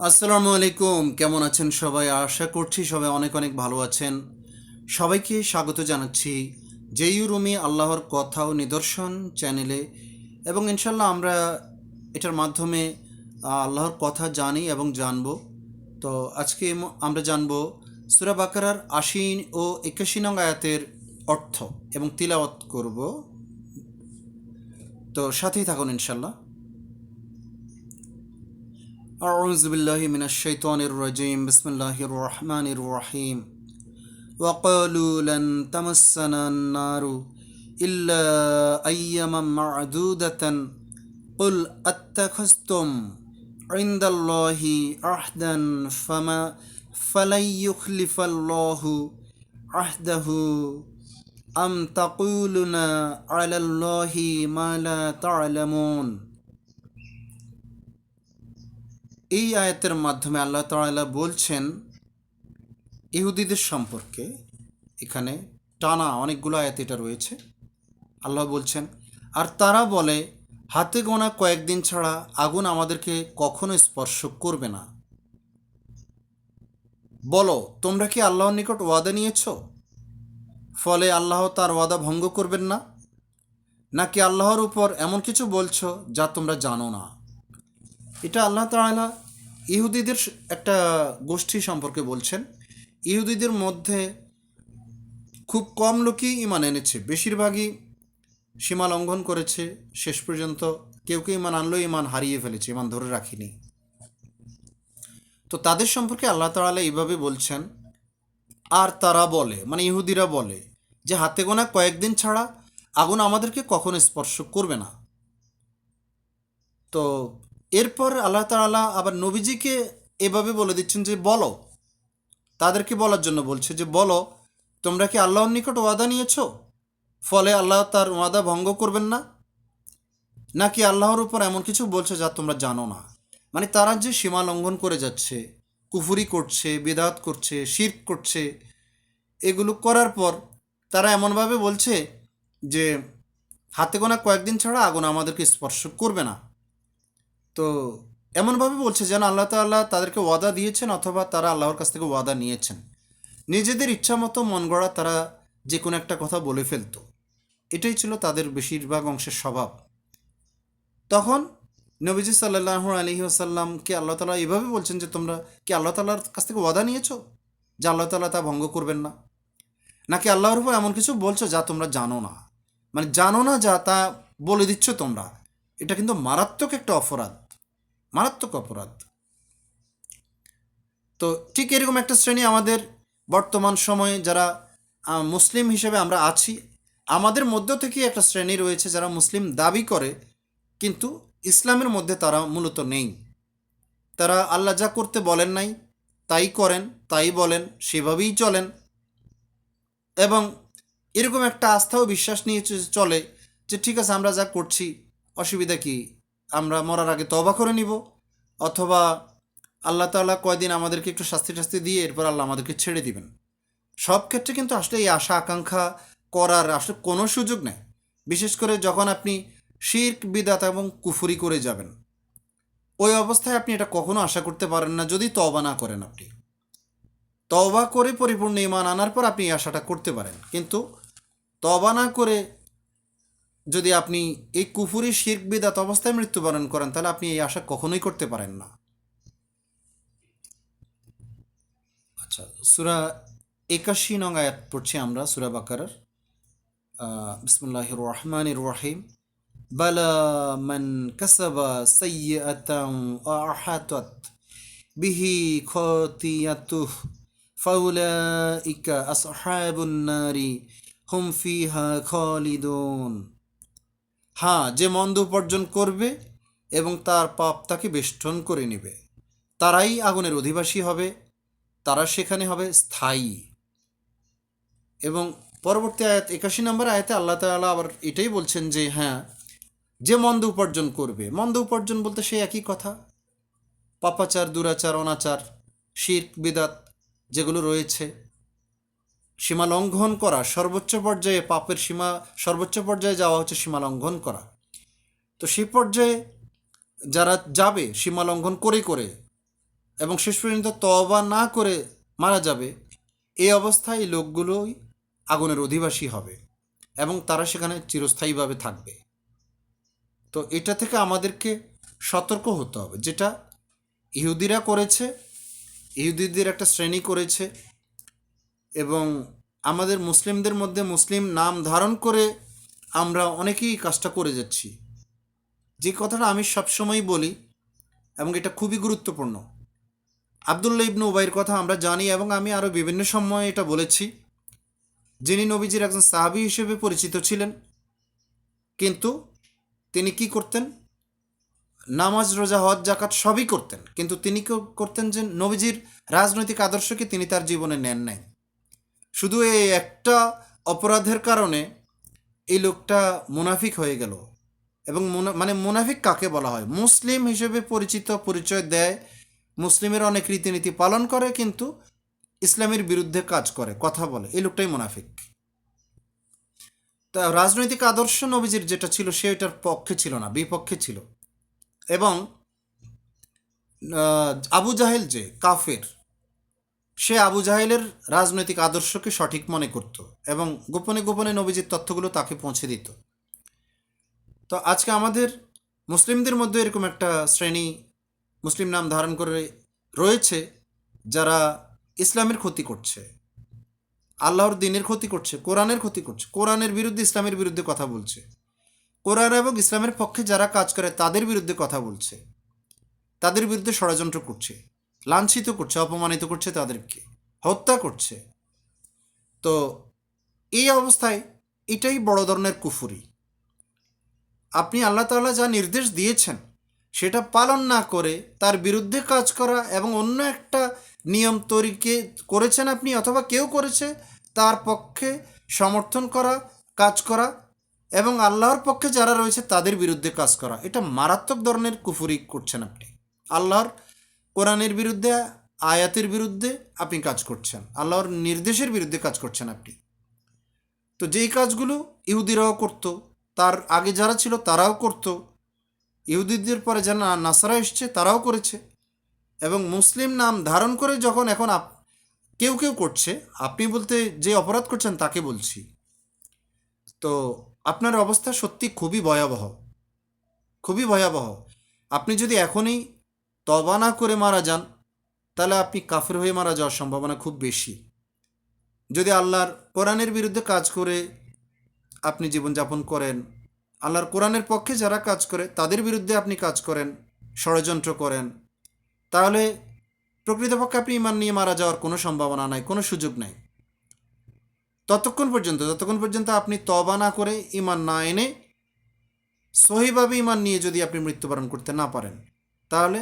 আসসালামু আলাইকুম। কেমন আছেন সবাই? আশা করছি সবাই অনেক অনেক ভালো আছেন। সবাইকে স্বাগত জানাচ্ছি জেইউ রুমি আল্লাহর কথা ও নিদর্শন চ্যানেলে। এবং ইনশাল্লাহ আমরা এটার মাধ্যমে আল্লাহর কথা জানি এবং জানব। তো আজকে আমরা জানব সুরা বাকারার আশি ও একাশি নং আয়াতের অর্থ এবং তিলাওয়াত করব। তো সাথেই থাকুন ইনশাল্লাহ أعوذ بالله من الشيطان الرجيم. بسم الله الرحمن الرحيم. وقالوا لن تمسنا النار إلا أياما معدودة. قل أتخذتم عند الله عهدا فما فلن يخلف الله عهده. أم تقولون على الله ما لا تعلمون؟ এই আয়াতের মাধ্যমে আল্লাহ তাআলা বলছেন, ইহুদিদের সম্পর্কে এখানে টানা অনেকগুলো আয়াত এটা রয়েছে। আল্লাহ বলছেন, আর তারা বলে, হাতে গোনা কয়েকদিন ছাড়া আগুন আমাদেরকে কখনো স্পর্শ করবে না। বলো, তোমরা কি আল্লাহর নিকট ওয়াদা নিয়েছ? ফলে আল্লাহ তার ওয়াদা ভঙ্গ করবেন না? নাকি আল্লাহর উপর এমন কিছু বলছো যা তোমরা জানো না? এটা আল্লাহ তাআলা ইহুদিদের একটা গোষ্ঠী সম্পর্কে বলছেন। ইহুদিদের মধ্যে খুব কম লোকই ইমান এনেছে। বেশিরভাগই সীমা লঙ্ঘন করেছে শেষ পর্যন্ত। কেউ কেউ ইমান আনলেও ইমান হারিয়ে ফেলেছে ইমান ধরে রাখিনি। তো তাদের সম্পর্কে আল্লাহ তাআলা এইভাবে বলছেন, আর তারা বলে মানে ইহুদিরা বলে, যে হাতে গোনা কয়েকদিন ছাড়া আগুন আমাদেরকে কখনো স্পর্শ করবে না। তো এরপর আল্লাহ তাআলা আবার নবীজিকে এভাবে বলে দিচ্ছেন যে, বলো। তাদেরকে বলার জন্য বলছে যে, বলো, তোমরা কি আল্লাহর নিকট ওয়াদা নিয়েছো? ফলে আল্লাহ তার ওয়াদা ভঙ্গ করবেন না? নাকি আল্লাহর উপর এমন কিছু বলছে যা তোমরা জানো না? মানে তারা যে সীমা লঙ্ঘন করে যাচ্ছে, কুফুরি করছে, বেদাত করছে, শির্ক করছে, এগুলো করার পর তারা এমনভাবে বলছে যে, হাতে গোনা কয়েকদিন ছাড়া আগুন আমাদেরকে স্পর্শ করবে না। তো এমনভাবে বলছে যেন আল্লাহ তাল্লাহ তাদেরকে ওয়াদা দিয়েছেন অথবা তারা আল্লাহর কাছ থেকে ওয়াদা নিয়েছেন। নিজেদের ইচ্ছা মতো মন গড়া তারা যে কোনো একটা কথা বলে ফেলতো। এটাই ছিল তাদের বেশিরভাগ অংশের স্বভাব। তখন নবীজি সাল্লাহ আলহি আসাল্লামকে আল্লাহ তালা এভাবে বলছেন যে তোমরা কি আল্লাহ তাল্লাহর কাছ থেকে ওয়াদা নিয়েছো? যে আল্লাহ তাল্লাহ তা ভঙ্গ করবেন না। নাকি আল্লাহর উপর এমন কিছু বলছো যা তোমরা জানো না? মানে জানো না যা তা বলে দিচ্ছ তোমরা। এটা কিন্তু মারাত্মক একটা অপরাধ। মারাত্মক অপরাধ। তো ঠিক এরকম একটা শ্রেণি আমাদের বর্তমান সময়ে যারা মুসলিম হিসেবে আমরা আছি, আমাদের মধ্য থেকে একটা শ্রেণি রয়েছে যারা মুসলিম দাবি করে, কিন্তু ইসলামের মধ্যে তারা মূলত নেই। তারা আল্লাহ যা করতে বলেন নাই, তাই করেন, তাই বলেন, সেভাবেই চলেন। এবং এরকম একটা আস্থা ও বিশ্বাস নিয়ে চলে যে ঠিক আছে, আমরা যা করছি, অসুবিধা কি? আমরা মরার আগে তবা করে নিব, অথবা আল্লাহ তাআলা কয়দিন আমাদেরকে একটু শাস্তি টাস্তি দিয়ে এরপর আল্লাহ আমাদেরকে ছেড়ে দিবেন। সব ক্ষেত্রে কিন্তু আসলে এই আশা, আকাঙ্ক্ষা করার আসলে কোনো সুযোগ নেই। বিশেষ করে যখন আপনি শির্ক, বিদাত এবং কুফুরি করে যাবেন। ওই অবস্থায় আপনি এটা কখনো আশা করতে পারেন না যদি তবা না করেন আপনি। তবা করে পরিপূর্ণ ইমান আনার পর আপনি আশাটা করতে পারেন। কিন্তু তবা না করে যদি আপনি এই কুফুরি শির্ক বিদাত অবস্থায় মৃত্যুবরণ করেন, তাহলে আপনি এই আশা কখনোই করতে পারেন না। আচ্ছা সুরা একাশি নং আয়াত পড়ছি আমরা, সুরা বাকারার। বিসমুল্লাহ রহমান রহিম। বালা মান বিহি খতিয়াতুহ, ফাউলাইকা আসহাবুন নারি, হুম ফিহা খালিদুন। হ্যাঁ যে মন্দ উপার্জন করবে এবং তার পাপ তাকে বেষ্টন করে নেবে। তারাই আগুনের অধিবাসী হবে, তারা সেখানে হবে স্থায়ী। এবং পরবর্তী আয়াত, একাশি নম্বর আয়াতে আল্লাহ তাআলা আবার এটাই বলছেন যে হ্যাঁ যে মন্দ উপার্জন করবে। মন্দ উপার্জন বলতে সেই একই কথা। পাপাচার, দুরাচার, অনাচার, শির্ক, বিদাত যেগুলো রয়েছে সীমা লঙ্ঘন করা, সর্বোচ্চ পর্যায়ে পাপের সীমা, সর্বোচ্চ পর্যায়ে যাওয়া হচ্ছে সীমা লঙ্ঘন করা। তো সেই পর্যায়ে যারা যাবে সীমা লঙ্ঘন করে করে এবং শেষ পর্যন্ত তবা না করে মারা যাবে, এই অবস্থায় লোকগুলোই আগুনের অধিবাসী হবে এবং তারা সেখানে চিরস্থায়ীভাবে থাকবে। তো এটা থেকে আমাদেরকে সতর্ক হতে হবে। যেটা ইহুদিরা করেছে, ইহুদিদের একটা শ্রেণি করেছে এবং আমাদের মুসলিমদের মধ্যে মুসলিম নাম ধারণ করে আমরা অনেকেই কাজটা করে যাচ্ছি। যে কথাটা আমি সবসময় বলি এবং এটা খুবই গুরুত্বপূর্ণ। আবদুল্লা ইবনু উবাইয়ের কথা আমরা জানি এবং আমি আরও বিভিন্ন সময়ে এটা বলেছি। যিনি নবীজির একজন সাহাবি হিসেবে পরিচিত ছিলেন, কিন্তু তিনি কি করতেন? নামাজ, রোজা, হজ জাকাত সবই করতেন। কিন্তু তিনি করতেন যে নবীজির রাজনৈতিক আদর্শকে তিনি তার জীবনে নেন নাই। শুধু এই একটা অপরাধের কারণে এই লোকটা মুনাফিক হয়ে গেল। এবং মুনা- মানে মুনাফিক কাকে বলা হয়? মুসলিম হিসেবে পরিচিত পরিচয় দেয়, মুসলিমের অনেক রীতিনীতি পালন করে, কিন্তু ইসলামের বিরুদ্ধে কাজ করে, কথা বলে। এই লোকটাই মুনাফিক। তা রাজনৈতিক আদর্শ নবীজির যেটা ছিল, সে এটার পক্ষে ছিল না, বিপক্ষে ছিল। এবং আবু জাহেল যে, কাফের সে আবু জাহেলের রাজনৈতিক আদর্শকে সঠিক মনে করত এবং গোপনে গোপনে নবীজির তথ্যগুলো তাকে পৌঁছে দিত। তো আজকে আমাদের মুসলিমদের মধ্যে এরকম একটা শ্রেণি মুসলিম নাম ধারণ করে রয়েছে যারা ইসলামের ক্ষতি করছে, আল্লাহর দিনের ক্ষতি করছে, কোরআনের ক্ষতি করছে, কোরআনের বিরুদ্ধে ইসলামের বিরুদ্ধে কথা বলছে। কোরআন এবং ইসলামের পক্ষে যারা কাজ করে তাদের বিরুদ্ধে কথা বলছে, তাদের বিরুদ্ধে ষড়যন্ত্র করছে। লাঞ্ছিত করছে, অপমানিত করছে তাদেরকে, হত্যা করছে। তো এই অবস্থায় এটাই বড় ধরনের কুফুরি। আপনি আল্লাহ তাআলা যা নির্দেশ দিয়েছেন, সেটা পালন না করে তার বিরুদ্ধে কাজ করা এবং অন্য একটা নিয়ম তৈরিকে করেছেন আপনি অথবা কেউ করেছে, তার পক্ষে সমর্থন করা, কাজ করা এবং আল্লাহর পক্ষে যারা রয়েছে তাদের বিরুদ্ধে কাজ করা, এটা মারাত্মক ধরনের কুফুরি করছেন আপনি। আল্লাহর কোরআনের বিরুদ্ধে, আয়াতের বিরুদ্ধে আপনি কাজ করছেন। আল্লাহর নির্দেশের বিরুদ্ধে কাজ করছেন আপনি। তো যেই কাজগুলো ইহুদিরাও করতো, তার আগে যারা ছিল তারাও করত। ইহুদিদের পরে যারা নাসারা এসছে, তারাও করেছে। এবং মুসলিম নাম ধারণ করে যখন এখন আপ, কেউ কেউ করছে, আপনি বলতে যে অপরাধ করছেন তাকে বলছি। তো আপনার অবস্থা সত্যি খুবই ভয়াবহ। খুবই ভয়াবহ। আপনি যদি এখনই তবা না করে মারা যান, তাহলে আপনি কাফের হয়ে মারা যাওয়ার সম্ভাবনা খুব বেশি। যদি আল্লাহর কোরআনের বিরুদ্ধে কাজ করে আপনি জীবনযাপন করেন, আল্লাহর কোরআনের পক্ষে যারা কাজ করে, তাদের বিরুদ্ধে আপনি কাজ করেন, ষড়যন্ত্র করেন, তাহলে প্রকৃতপক্ষে আপনি ইমান নিয়ে মারা যাওয়ার কোনো সম্ভাবনা নাই, কোনো সুযোগ নাই। ততক্ষণ পর্যন্ত, যতক্ষণ পর্যন্ত আপনি তবা না করে ইমান না এনে সহিভাবে ইমান নিয়ে যদি আপনি মৃত্যুবরণ করতে না পারেন, তাহলে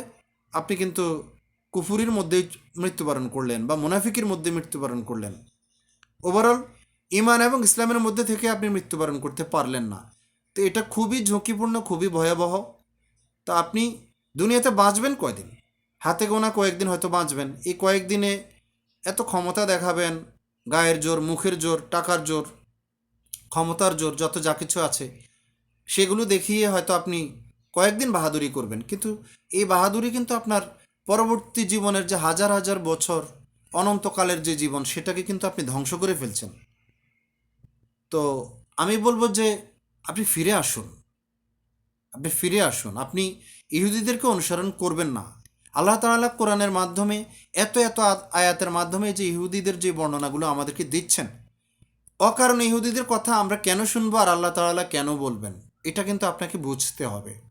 আপনি কিন্তু কুফুরির মধ্যেই মৃত্যুবরণ করলেন বা মুনাফিকের মধ্যে মৃত্যুবরণ করলেন। ওভারঅল ইমান এবং ইসলামের মধ্যে থেকে আপনি মৃত্যুবরণ করতে পারলেন না। তো এটা খুবই ঝুঁকিপূর্ণ, খুবই ভয়াবহ। তা আপনি দুনিয়াতে বাঁচবেন কয়দিন? হাতে গোনা কয়েকদিন হয়তো বাঁচবেন। এই কয়েকদিনে এত ক্ষমতা দেখাবেন, গায়ের জোর, মুখের জোর, টাকার জোর, ক্ষমতার জোর, যত যা কিছু আছে, সেগুলো দেখিয়ে হয়তো আপনি কয়েকদিন বাহাদুরি করবেন। কিন্তু এই বাহাদুরি কিন্তু আপনার পরবর্তী জীবনের যে হাজার হাজার বছর অনন্তকালের যে জীবন, সেটাকে কিন্তু আপনি ধ্বংস করে ফেলছেন। তো আমি বলব যে আপনি ফিরে আসুন। আপনি ফিরে আসুন। আপনি ইহুদিদেরকে অনুসরণ করবেন না। আল্লাহ তাআলা কোরআনের মাধ্যমে, এত এত আয়াতের মাধ্যমে যে ইহুদিদের যে বর্ণনাগুলো আমাদেরকে দিচ্ছেন, অকারণে ইহুদিদের কথা আমরা কেন শুনব আর আল্লাহ তাআলা কেন বলবেন, এটা কিন্তু আপনাকে বুঝতে হবে।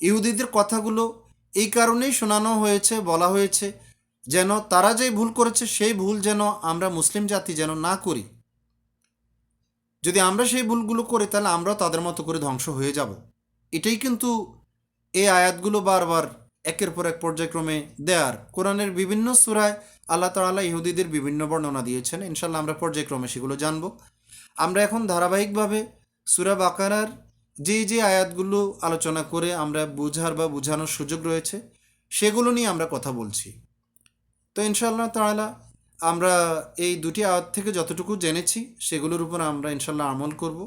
ইহুদিদের কথাগুলো এই কারণেই শোনানো হয়েছে, বলা হয়েছে যেন তারা যে ভুল করেছে, সেই ভুল যেন আমরা মুসলিম জাতি যেন না করি। যদি আমরা সেই ভুলগুলো করি, তাহলে আমরাও তাদের মতো করে ধ্বংস হয়ে যাব। এটাই কিন্তু এই আয়াতগুলো বারবার একের পর এক পর্যায়ক্রমে দেয়ার। কোরআনের বিভিন্ন সুরায় আল্লাহ তাআলা ইহুদিদের বিভিন্ন বর্ণনা দিয়েছেন। ইনশাল্লাহ আমরা পর্যায়ক্রমে সেগুলো জানব। আমরা এখন ধারাবাহিকভাবে সুরা বাকারার যে যে আয়াতগুলো আলোচনা করে আমরা বোঝার বা বোঝানোর সুযোগ রয়েছে, সেগুলো নিয়ে আমরা কথা বলছি। তো ইনশাআল্লাহ তাআলা আমরা এই দুটি আয়াত থেকে যতটুকু জেনেছি, সেগুলোর উপর আমরা ইনশাল্লাহ আমল করব।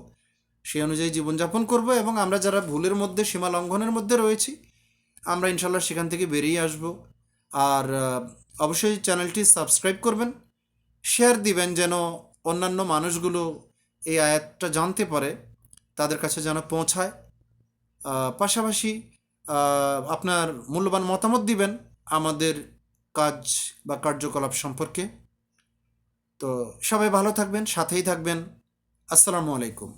সেই অনুযায়ী জীবনযাপন করব এবং আমরা যারা ভুলের মধ্যে, সীমা লঙ্ঘনের মধ্যে রয়েছি, আমরা ইনশাল্লাহ সেখান থেকে বেরিয়ে আসব। আর অবশ্যই চ্যানেলটি সাবস্ক্রাইব করবেন, শেয়ার দিবেন যেন অন্যান্য মানুষগুলো এই আয়াতটা জানতে পারে। তাদের কাছে যেন পৌঁছায়। পাশাপাশি আপনার মূল্যবান মতামত দিবেন আমাদের কাজ বা কার্যকলাপ সম্পর্কে। তো সবাই ভালো থাকবেন, সাথেই থাকবেন। আসসালামু আলাইকুম।